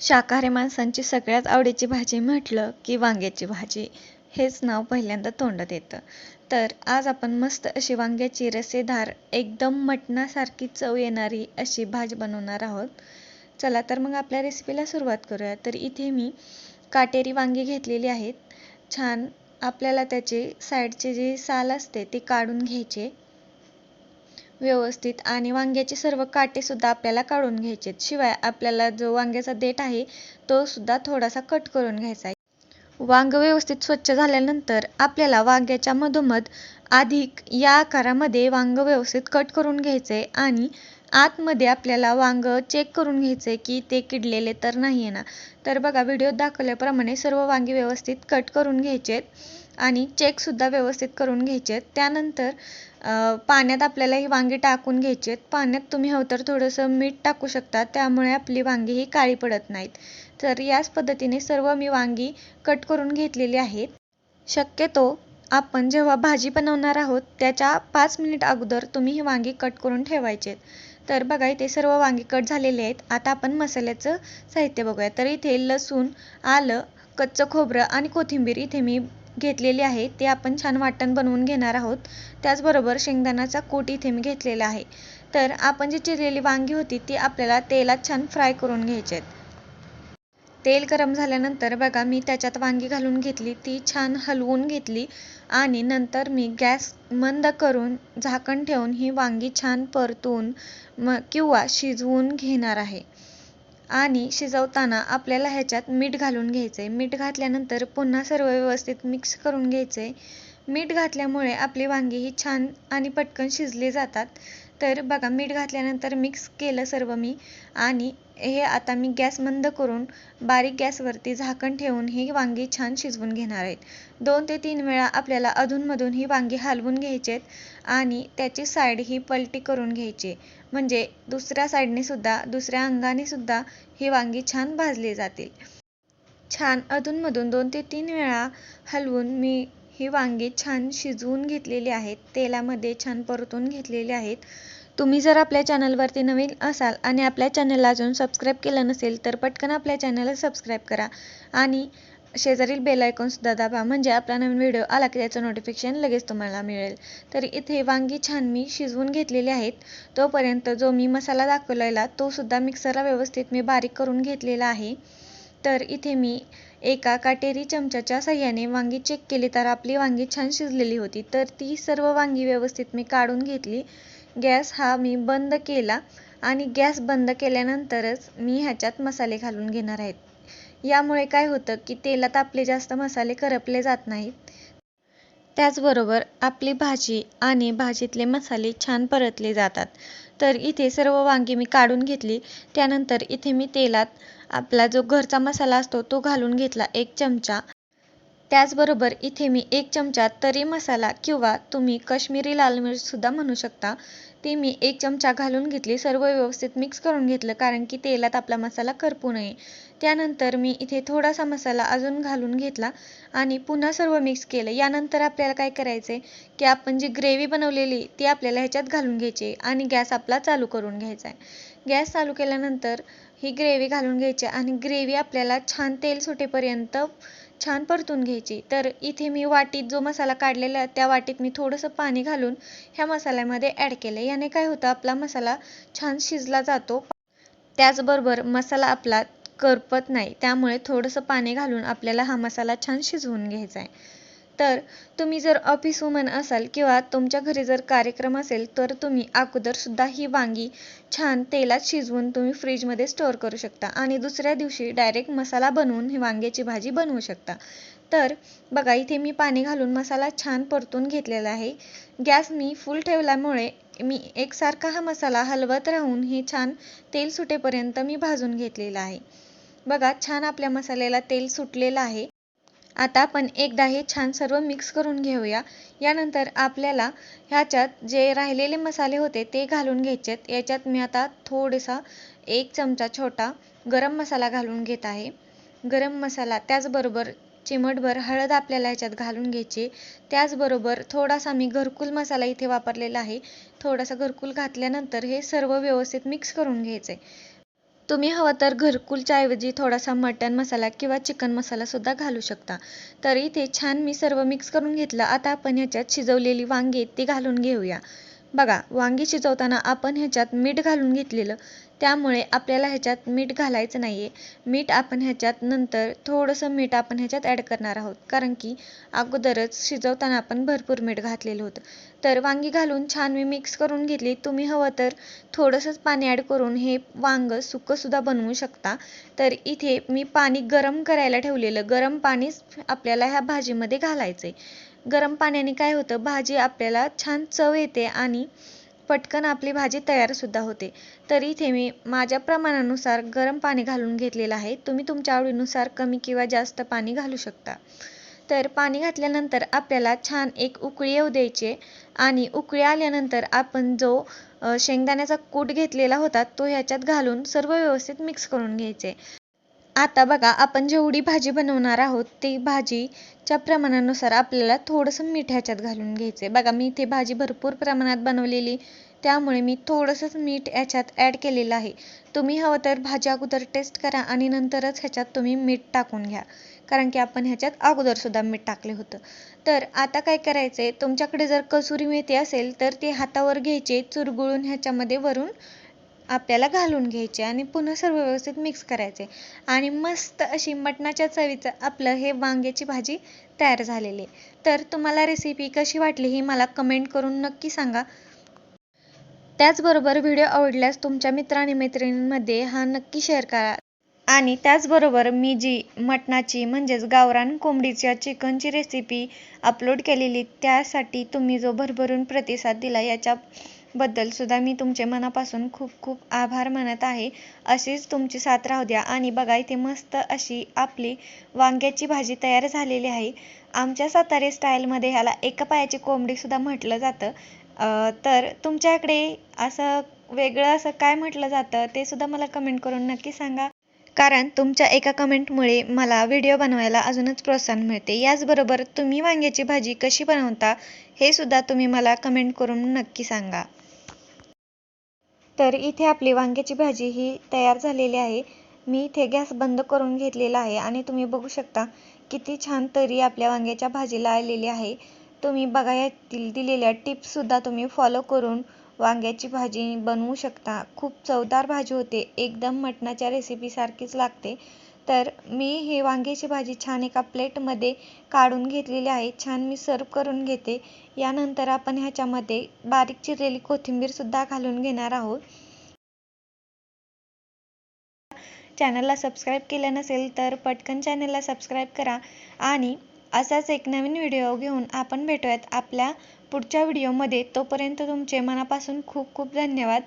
शाकाहारी माणसांची सगळ्यात आवडीची भाजी म्हटलं की वांग्याची भाजी. हेच नाव पहिल्यांदा तोंडात येतं. तर आज आपण मस्त अशी वांग्याची रसेदार एकदम मटणासारखी चव येणारी अशी भाजी बनवणार आहोत. चला तर मग आपल्या रेसिपीला सुरुवात करूया. तर इथे मी काटेरी वांगी घेतलेली आहेत. छान आपल्याला त्याचे साईडचे जे साल असते ते काढून घ्यायचे. व्यवस्थित आणि वांग्याचे सर्व काटे सुद्धा आपल्याला काढून घ्यायचे शिवाय आपल्याला जो वांग्याचा देठ आहे तो सुद्धा थोडासा कट करून घ्यायचा आहे. वांग व्यवस्थित स्वच्छ झाल्यानंतर आपल्याला वांग्याच्या मधोमध अधिक या आकारामध्ये वांग व्यवस्थित कट करून घ्यायचे आणि आतमध्ये आपल्याला वांग चेक करून घ्यायचे की ते किडलेले तर नाही आहे ना. तर बघा व्हिडिओत दाखवल्याप्रमाणे सर्व वांगी व्यवस्थित कट करून घ्यायचे आणि चेकसुद्धा व्यवस्थित करून घ्यायचे त्यानंतर पाण्यात आपल्याला ही वांगी टाकून घ्यायची आहेत पाण्यात तुम्ही हवं तर थोडंसं मीठ टाकू शकता. त्यामुळे आपली वांगी ही काळी पडत नाहीत. तर याच पद्धतीने सर्व मी वांगी कट करून घेतलेली आहेत. शक्यतो आपण जेव्हा भाजी बनवणार आहोत त्याच्या पाच मिनिट अगोदर तुम्ही ही वांगी कट करून ठेवायचे तर बघा इथे सर्व वांगी कट झालेले आहेत. आता आपण मसाल्याचं साहित्य बघूया. तर इथे लसूण आलं कच्चं खोबरं आणि कोथिंबीर इथे मी घेतलेली आहे ते आपण छान वाटण बनवून घेणार आहोत. त्याचबरोबर शेंगदाण्याचा कूट इथे मी घेतलेला आहे. तर आपण जी चिरलेली वांगी होती ती आपल्याला तेलात छान फ्राय करून घ्यायची आहेत. तेल गरम झाल्यानंतर बघा मी त्याच्यात वांगी घालून घेतली ती छान हलवून घेतली आणि नंतर मी गॅस मंद करून झाकण ठेवून ही वांगी छान परतून म किंवा शिजवून घेणार आहे. आणि शिजवताना आपल्याला ह्याच्यात मीठ घालून घ्यायचं आहे मीठ घातल्यानंतर पुन्हा सर्व व्यवस्थित मिक्स करून घ्यायचं आहे मीठ घातल्यामुळे आपली वांगी ही छान आणि पटकन शिजली जातात. तर बघा मीठ घातल्यानंतर मिक्स केलं सर्व मी आणि हे आता मी गॅस बंद करून बारीक गॅसवरती झाकण ठेवून ही वांगी छान शिजवून घेणार आहेत दोन ते तीन वेळा आपल्याला अधूनमधून ही वांगी हलवून घ्यायचेत आहेत आणि त्याची साईड ही पलटी करून घ्यायची. म्हणजे दुसऱ्या साईडने सुद्धा दुसऱ्या अंगाने सुद्धा ही वांगी छान भाजली जातील. छान अधूनमधून दोन ते तीन वेळा हलवून मी ही वांगी छान शिजवून घेतलेली आहेत तेलामध्ये छान परतून घेतलेली आहेत. तुम्ही जर आपल्या चॅनलवरती नवीन असाल आणि आपल्या चॅनलला अजून सबस्क्राईब केलं नसेल तर पटकन आपल्या चॅनलला सबस्क्राईब करा. आणि शेजारील बेल आयकॉनसुद्धा दाबा म्हणजे आपला नवीन व्हिडिओ आला की त्याचं नोटिफिकेशन लगेच तुम्हाला मिळेल. तर इथे वांगी छान मी शिजवून घेतलेली आहेत. तोपर्यंत जो मी मसाला दाखवलेला तोसुद्धा मिक्सरला व्यवस्थित मी बारीक करून घेतलेला आहे. तर इथे मी एका काटेरी चमच्याच्या सहाय्याने वांगी चेक केली तर आपली वांगी छान शिजलेली होती. तर ती सर्व वांगी व्यवस्थित मी काढून घेतली. गॅस हा मी बंद केला आणि गॅस बंद केल्यानंतरच मी ह्याच्यात मसाले घालून घेणार आहेत. यामुळे काय होतं की तेलात आपले जास्त मसाले करपले जात नाहीत. त्याचबरोबर आपली भाजी आणि भाजीतले मसाले छान परतले जातात. तर इथे सर्व वांगी मी काढून घेतली. त्यानंतर इथे मी तेलात आपला जो घरचा मसाला असतो तो घालून घेतला एक चमचा. त्याचबरोबर इथे मी एक चमचा तरी मसाला किंवा तुम्ही कश्मीरी लाल मिरचसुद्धा म्हणू शकता. ती मी एक चमचा घालून घेतली. सर्व व्यवस्थित मिक्स करून घेतलं कारण की तेलात आपला मसाला करपू नये. त्यानंतर मी इथे थोडासा मसाला अजून घालून घेतला आणि पुन्हा सर्व मिक्स केलं. यानंतर आपल्याला काय करायचं? आहे की आपण जी ग्रेव्ही बनवलेली ती आपल्याला ह्याच्यात घालून घ्यायची आणि गॅस आपला चालू करून घ्यायचा आहे. गॅस चालू केल्यानंतर ही ग्रेव्ही घालून घ्यायची आणि ग्रेव्ही आपल्याला छान तेल सुटेपर्यंत छान परतून घ्यायची. तर इथे मी वाटीत जो मसाला काढलेला त्या वाटीत मी थोडंसं पाणी घालून ह्या मसाल्यामध्ये ॲड केलं याने काय होतं आपला मसाला छान शिजला जातो. त्याचबरोबर मसाला आपला करपत नाही त्यामुळे थोडंसं पाणी घालून आपल्याला हा मसाला छान शिजवून घ्यायचा आहे. तर तुम्ही जर ऑफिस वुमन असाल किंवा तुमच्या घरी जर कार्यक्रम असेल तर तुम्ही अगोदरसुद्धा ही वांगी छान तेलात शिजवून तुम्ही फ्रीजमध्ये स्टोअर करू शकता. आणि दुसऱ्या दिवशी डायरेक्ट मसाला बनवून ही वांग्याची भाजी बनवू शकता. तर बघा इथे मी पाणी घालून मसाला छान परतून घेतलेला आहे. गॅस मी फुल ठेवल्यामुळे मी एकसारखा हा मसाला हलवत राहून हे छान तेल सुटेपर्यंत मी भाजून घेतलेला आहे. बघा छान आपल्या मसाल्याला तेल सुटलेलं आहे. आता आपण एकदा हे छान सर्व मिक्स करून घेऊया. यानंतर आपल्याला ह्याच्यात जे राहिलेले मसाले होते ते घालून घ्यायचे याच्यात मी आता थोडासा एक चमचा छोटा गरम मसाला घालून घेत आहे. गरम मसाला त्याचबरोबर चिमटभर हळद आपल्याला ह्याच्यात घालून घ्यायची. त्याचबरोबर थोडासा मी घरकुल मसाला इथे वापरलेला आहे. थोडासा घरकुल घातल्यानंतर हे सर्व व्यवस्थित मिक्स करून घ्यायचं आहे तुम्ही हवं तर घरकुलच्या ऐवजी थोडासा मटण मसाला किंवा चिकन मसालासुद्धा घालू शकता. तर इथे छान मी सर्व मिक्स करून घेतलं. आता आपण ह्याच्यात शिजवलेली वांगी ती घालून घेऊया. बघा वांगी शिजवताना आपण ह्याच्यात मीठ घालून घेतलेलं. त्यामुळे आपल्याला ह्याच्यात मीठ घालायचं नाही आहे मीठ आपण ह्याच्यात नंतर थोडंसं मीठ आपण ह्याच्यात ॲड करणार आहोत. कारण की अगोदरच शिजवताना आपण भरपूर मीठ घातलेलं होतं. तर वांगी घालून छान मी मिक्स करून घेतली. तुम्ही हवं तर थोडंसंच पाणी ॲड करून हे वांगं सुकंसुद्धा बनवू शकता. तर इथे मी पाणी गरम करायला ठेवलेलं. गरम पाणीच आपल्याला ह्या भाजीमध्ये घालायचं आहे गरम पाण्याने काय होतं? भाजी आपल्याला छान चव येते आणि पटकन आपली भाजी तयारसुद्धा होते. तर इथे मी माझ्या प्रमाणानुसार गरम पाणी घालून घेतलेलं आहे. तुम्ही तुमच्या आवडीनुसार कमी किंवा जास्त पाणी घालू शकता. तर पाणी घातल्यानंतर आपल्याला छान एक उकळी येऊ द्यायची आणि उकळी आल्यानंतर आपण जो शेंगदाण्याचा कूट घेतलेला होता तो ह्याच्यात घालून सर्व व्यवस्थित मिक्स करून घ्यायचे. आता बघा आपण जेवढी भाजी बनवणार आहोत ती भाजी च्या प्रमाणानुसार आपल्याला थोडंसं मीठ ह्याच्यात घालून घ्यायचं आहे बघा मी इथे भाजी भरपूर प्रमाणात बनवलेली त्यामुळे मी थोडंसंच मीठ याच्यात ॲड केलेलं आहे. तुम्ही हवं तर भाजी अगोदर टेस्ट करा आणि नंतरच ह्याच्यात तुम्ही मीठ टाकून घ्या. कारण की आपण ह्याच्यात अगोदरसुद्धा मीठ टाकले होतं. तर आता काय करायचं आहे तुमच्याकडे जर कसुरी मेथी असेल तर ते हातावर घ्यायचे चुरगुळून ह्याच्यामध्ये वरून आपल्याला घालून घ्यायचे आणि पुन्हा सर्व व्यवस्थित मिक्स करायचे. आणि मस्त अशी मटणाच्या चवीचं आपलं हे वांग्याची भाजी तयार झालेली आहे. तर तुम्हाला रेसिपी कशी वाटली ही मला कमेंट करून नक्की सांगा. त्याचबरोबर व्हिडिओ आवडल्यास तुमच्या मित्र आणि मैत्रिणींमध्ये हा नक्की शेअर करा. आणि त्याचबरोबर मी जी मटणाची म्हणजेच गावरान कोंबडीच्या चिकनची रेसिपी अपलोड केलेली त्यासाठी तुम्ही जो भरभरून प्रतिसाद दिला याच्या सुद्धा मी तुमचे मनापासून खूप खूप आभार मानत आहे. अशीच तुमची साथ राहू द्या. आणि बघा इथे मस्त अशी आपली वांग्याची भाजी तयार झालेली आहे. आमच्या सातारे स्टाईलमध्ये ह्याला एका पायाची कोंबडीसुद्धा म्हटलं जातं. तर तुमच्याकडे असं वेगळं असं काय म्हटलं जातं ते सुद्धा मला कमेंट करून नक्की सांगा. कारण तुमच्या एका कमेंटमुळे मला व्हिडिओ बनवायला अजूनच प्रोत्साहन मिळते. याचबरोबर तुम्ही वांग्याची भाजी कशी बनवता हे सुद्धा तुम्ही मला कमेंट करून नक्की सांगा. तर इथे आपली वांग्याची भाजी ही तयार झालेली आहे. मी इथे गॅस बंद करून घेतलेला आहे आणि तुम्ही बघू शकता किती छान तरी आपल्या वांग्याच्या भाजीला आलेली आहे. तुम्ही बघा यातील दिलेल्या टिप्ससुद्धा तुम्ही फॉलो करून वांग्याची भाजी बनवू शकता. खूप चवदार भाजी होते. एकदम मटणाच्या रेसिपीसारखीच लागते. तर मी हे वांग्याची भाजी छान एका प्लेटमध्ये काढून घेतलेली आहे. छान मी सर्व करून घेते. यानंतर आपण ह्याच्यामध्ये बारीक चिरलेली कोथिंबीरसुद्धा घालून घेणार आहोत. चॅनलला सबस्क्राईब केलं नसेल तर पटकन चॅनलला सबस्क्राईब करा आणि असाच एक नवीन व्हिडिओ घेऊन आपण भेटूयात. आपल्या पुढच्या व्हिडिओमध्ये तोपर्यंत तुमचे मनापासून खूप खूप धन्यवाद.